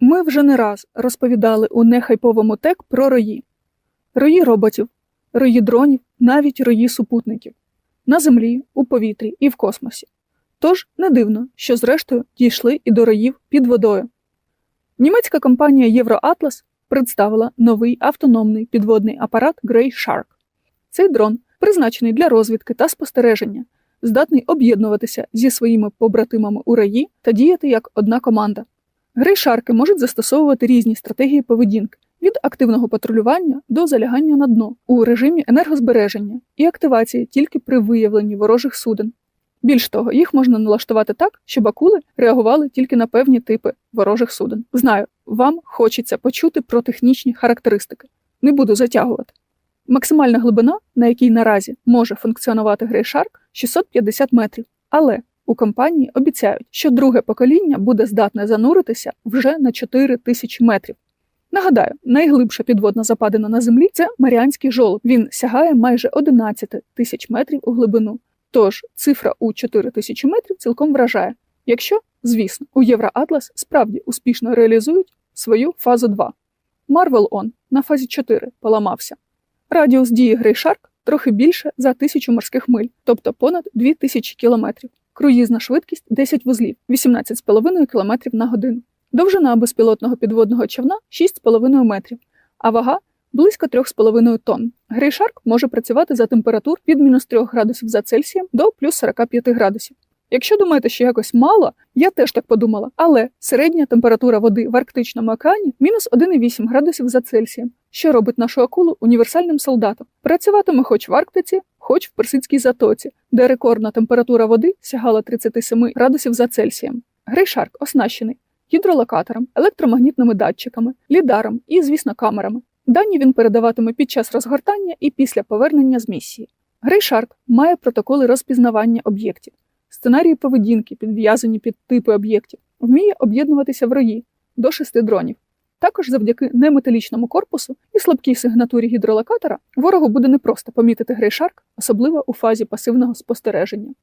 Ми вже не раз розповідали у нехайповому тек про рої. Рої роботів, рої дронів, навіть рої супутників. На землі, у повітрі і в космосі. Тож не дивно, що зрештою дійшли і до роїв під водою. Німецька компанія Євроатлас представила новий автономний підводний апарат Grey Shark. Цей дрон призначений для розвідки та спостереження, здатний об'єднуватися зі своїми побратимами у раї та діяти як одна команда. Грейшарки можуть застосовувати різні стратегії поведінки від активного патрулювання до залягання на дно у режимі енергозбереження і активації тільки при виявленні ворожих суден. Більш того, їх можна налаштувати так, щоб акули реагували тільки на певні типи ворожих суден. Знаю, вам хочеться почути про технічні характеристики. Не буду затягувати. Максимальна глибина, на якій наразі може функціонувати грейшарк, 650 метрів. Але у компанії обіцяють, що друге покоління буде здатне зануритися вже на 4 тисячі метрів. Нагадаю, найглибша підводна западина на землі це Маріанський жолоб. Він сягає майже 11 тисяч метрів у глибину. Тож цифра у 4 тисячі метрів цілком вражає, якщо, звісно, у Євроатлас справді успішно реалізують свою фазу 2. Марвел Он на фазі 4 поламався. Радіус дії Грейшарк трохи більше за тисячу морських миль, тобто понад 2000 кілометрів. Круїзна швидкість 10 вузлів, 18,5 км на годину. Довжина безпілотного підводного човна 6,5 метрів, а вага близько 3,5 тонн. Грейшарк може працювати за температур від мінус 3 градусів за Цельсієм до плюс 45 градусів. Якщо думаєте, що якось мало, я теж так подумала, але середня температура води в Арктичному океані мінус 1,8 градусів за Цельсієм, що робить нашу акулу універсальним солдатом. Працюватиме хоч в Арктиці, хоч в Персидській затоці, де рекордна температура води сягала 37 градусів за Цельсієм. Грейшарк оснащений гідролокатором, електромагнітними датчиками, лідаром і, звісно, камерами. Дані він передаватиме під час розгортання і після повернення з місії. Грейшарк має протоколи розпізнавання об'єктів, сценарії поведінки, підв'язані під типи об'єктів, вміє об'єднуватися в рої до шести дронів. Також завдяки неметалічному корпусу і слабкій сигнатурі гідролокатора ворогу буде непросто помітити грейшарк, особливо у фазі пасивного спостереження.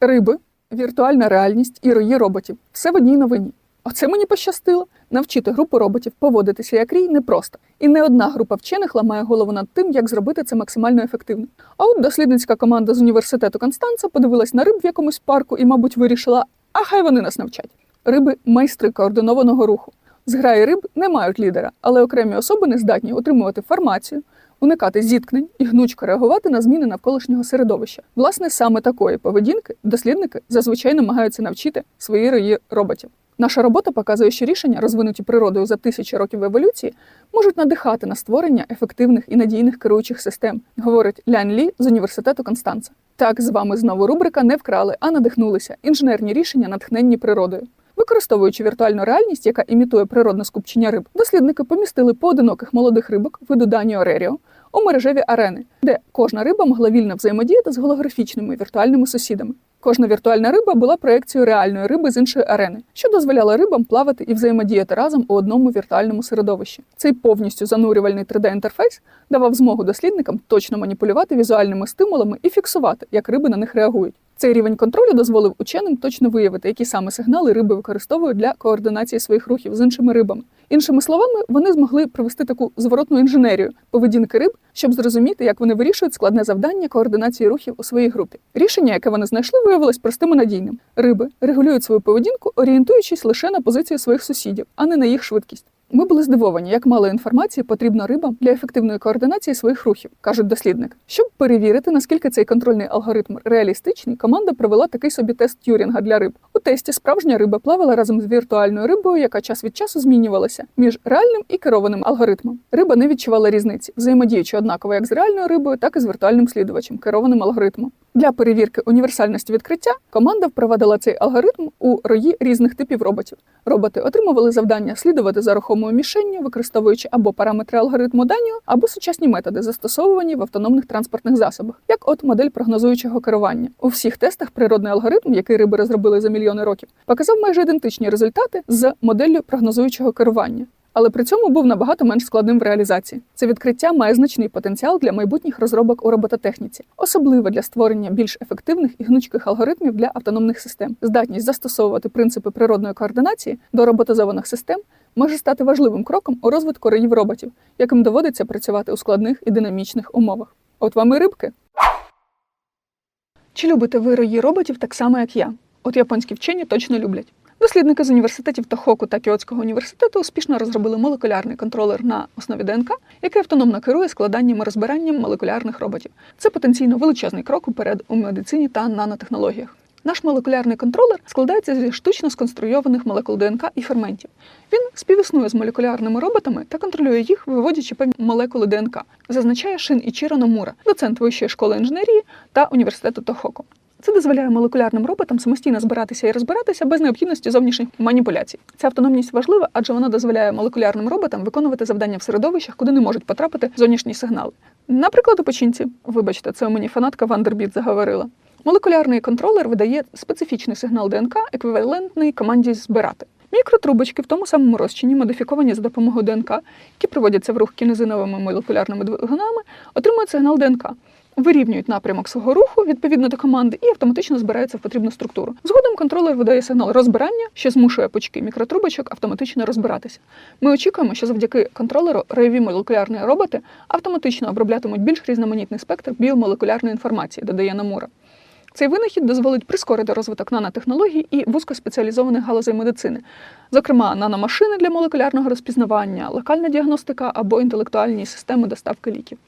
Риби, віртуальна реальність і рої роботів все в одній новині. Оце мені пощастило. Навчити групу роботів поводитися як рій непросто, і не одна група вчених ламає голову над тим, як зробити це максимально ефективно. А от дослідницька команда з університету Констанца подивилась на риб в якомусь парку і, мабуть, вирішила, а хай вони нас навчать. Риби майстри координованого руху. Зграї риб не мають лідера, але окремі особи не здатні отримувати формацію, уникати зіткнень і гнучко реагувати на зміни навколишнього середовища. Власне, саме такої поведінки дослідники зазвичай намагаються навчити свої рої роботів. Наша робота показує, що рішення, розвинуті природою за тисячі років еволюції, можуть надихати на створення ефективних і надійних керуючих систем, говорить Лян Лі з університету Констанца. Так, з вами знову рубрика не вкрали, а надихнулися. Інженерні рішення, натхненні природою. Використовуючи віртуальну реальність, яка імітує природне скупчення риб, дослідники помістили поодиноких молодих рибок виду Даніо Реріо у мережеві арени, де кожна риба могла вільно взаємодіяти з голографічними віртуальними сусідами. Кожна віртуальна риба була проекцією реальної риби з іншої арени, що дозволяло рибам плавати і взаємодіяти разом у одному віртуальному середовищі. Цей повністю занурювальний 3D-інтерфейс давав змогу дослідникам точно маніпулювати візуальними стимулами і фіксувати, як риби на них реагують. Цей рівень контролю дозволив ученим точно виявити, які саме сигнали риби використовують для координації своїх рухів з іншими рибами. Іншими словами, вони змогли провести таку зворотну інженерію поведінки риб, щоб зрозуміти, як вони вирішують складне завдання координації рухів у своїй групі. Рішення, яке вони знайшли, виявилось простим і надійним. Риби регулюють свою поведінку, орієнтуючись лише на позицію своїх сусідів, а не на їх швидкість. Ми були здивовані, як мало інформації потрібно рибам для ефективної координації своїх рухів, кажуть дослідники. Щоб перевірити, наскільки цей контрольний алгоритм реалістичний, команда провела такий собі тест Тюрінга для риб. У тесті справжня риба плавала разом з віртуальною рибою, яка час від часу змінювалася між реальним і керованим алгоритмом. Риба не відчувала різниці, взаємодіючи однаково як з реальною рибою, так і з віртуальним слідувачем, керованим алгоритмом. Для перевірки універсальності відкриття команда впровадила цей алгоритм у рої різних типів роботів. Роботи отримували завдання слідувати за рухомою мішенню, використовуючи або параметри алгоритму Даніо, або сучасні методи, застосовані в автономних транспортних засобах, як от модель прогнозуючого керування. У всіх тестах природний алгоритм, який риби розробили за мільйони років, показав майже ідентичні результати з моделлю прогнозуючого керування. Але при цьому був набагато менш складним в реалізації. Це відкриття має значний потенціал для майбутніх розробок у робототехніці, особливо для створення більш ефективних і гнучких алгоритмів для автономних систем. Здатність застосовувати принципи природної координації до роботизованих систем може стати важливим кроком у розвитку роїв роботів, яким доводиться працювати у складних і динамічних умовах. От вам і рибки. Чи любите ви рої роботів так само, як я? От японські вчені точно люблять. Дослідники з університетів Тохоку та Кіотського університету успішно розробили молекулярний контролер на основі ДНК, який автономно керує складанням і розбиранням молекулярних роботів. Це потенційно величезний крок уперед у медицині та нанотехнологіях. Наш молекулярний контролер складається зі штучно сконструйованих молекул ДНК і ферментів. Він співіснує з молекулярними роботами та контролює їх, виводячи певні молекули ДНК, зазначає Шин Ічіро Номура, доцент Вищої школи інженерії та університету Тохоку. Це дозволяє молекулярним роботам самостійно збиратися і розбиратися без необхідності зовнішніх маніпуляцій. Ця автономність важлива, адже вона дозволяє молекулярним роботам виконувати завдання в середовищах, куди не можуть потрапити зовнішні сигнали. Наприклад, у печінці. Вибачте, це у мені фанатка Вандербіт заговорила. Молекулярний контролер видає специфічний сигнал ДНК, еквівалентний команді збирати. Мікротрубочки в тому самому розчині, модифіковані за допомогою ДНК, які приводяться в рух кінезиновими молекулярними двигунами, отримують сигнал ДНК, вирівнюють напрямок свого руху відповідно до команди і автоматично збираються в потрібну структуру. Згодом контролер видає сигнал розбирання, що змушує пучки мікротрубочок автоматично розбиратися. Ми очікуємо, що завдяки контролеру ройові молекулярні роботи автоматично оброблятимуть більш різноманітний спектр біомолекулярної інформації, додає Намура. Цей винахід дозволить прискорити розвиток нанотехнологій і вузькоспеціалізованих галузей медицини, зокрема наномашини для молекулярного розпізнавання, локальна діагностика або інтелектуальні системи доставки ліків.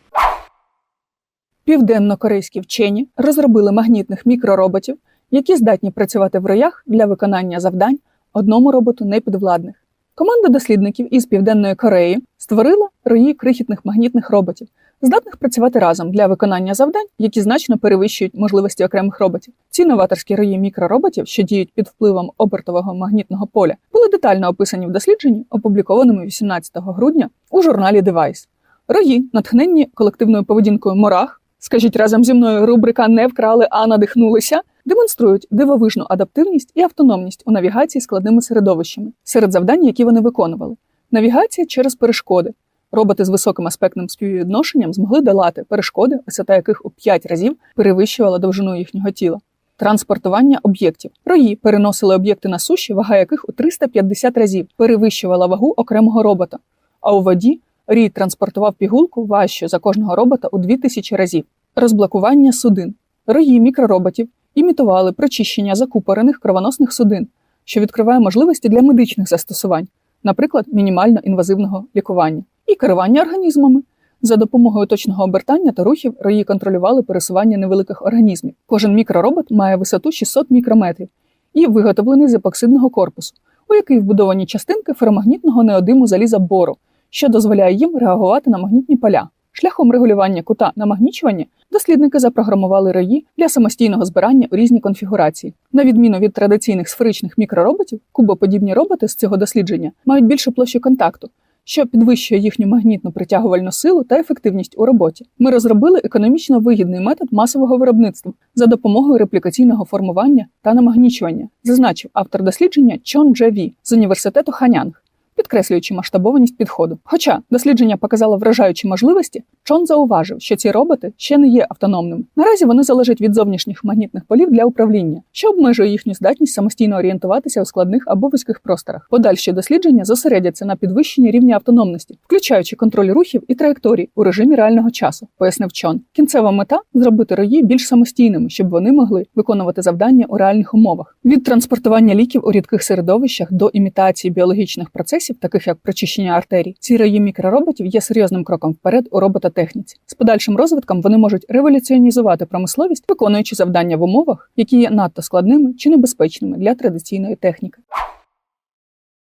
Південно-корейські вчені розробили магнітних мікророботів, які здатні працювати в роях для виконання завдань одному роботу непідвладних. Команда дослідників із Південної Кореї створила рої крихітних магнітних роботів, здатних працювати разом для виконання завдань, які значно перевищують можливості окремих роботів. Ці новаторські рої мікророботів, що діють під впливом обертового магнітного поля, були детально описані в дослідженні, опублікованому 18 грудня у журналі Device. Рої, натхненні колективною поведінкою морах, скажіть разом зі мною, рубрика не вкрали, а надихнулися. Демонструють дивовижну адаптивність і автономність у навігації складними середовищами серед завдань, які вони виконували. Навігація через перешкоди. Роботи з високим аспектним співвідношенням змогли долати перешкоди, висота яких у 5 разів перевищувала довжину їхнього тіла. Транспортування об'єктів. Рої переносили об'єкти на суші, вага яких у 350 разів перевищувала вагу окремого робота. А у воді рій транспортував пігулку важче за кожного робота у 2000 разів. Розблокування судин. Рої мікророботів імітували прочищення закупорених кровоносних судин, що відкриває можливості для медичних застосувань, наприклад, мінімально інвазивного лікування, і керування організмами. За допомогою точного обертання та рухів рої контролювали пересування невеликих організмів. Кожен мікроробот має висоту 600 мікрометрів і виготовлений з епоксидного корпусу, у який вбудовані частинки феромагнітного неодиму заліза бору, що дозволяє їм реагувати на магнітні поля. Шляхом регулювання кута намагнічування дослідники запрограмували рої для самостійного збирання у різні конфігурації. На відміну від традиційних сферичних мікророботів, кубоподібні роботи з цього дослідження мають більшу площу контакту, що підвищує їхню магнітну притягувальну силу та ефективність у роботі. Ми розробили економічно вигідний метод масового виробництва за допомогою реплікаційного формування та намагнічування, зазначив автор дослідження Чон Дже Ві з університету Ханянг підкреслюючи масштабованість підходу. Хоча дослідження показало вражаючі можливості, Чон зауважив, що ці роботи ще не є автономними. Наразі вони залежать від зовнішніх магнітних полів для управління, що обмежує їхню здатність самостійно орієнтуватися у складних або вузьких просторах. Подальші дослідження зосередяться на підвищенні рівня автономності, включаючи контроль рухів і траєкторій у режимі реального часу, пояснив Чон. Кінцева мета зробити рої більш самостійними, щоб вони могли виконувати завдання у реальних умовах. Від транспортування ліків у рідких середовищах до імітації біологічних процесів, таких як прочищення артерій, ці раї мікророботів є серйозним кроком вперед у робототехніці. З подальшим розвитком вони можуть революціонізувати промисловість, виконуючи завдання в умовах, які є надто складними чи небезпечними для традиційної техніки.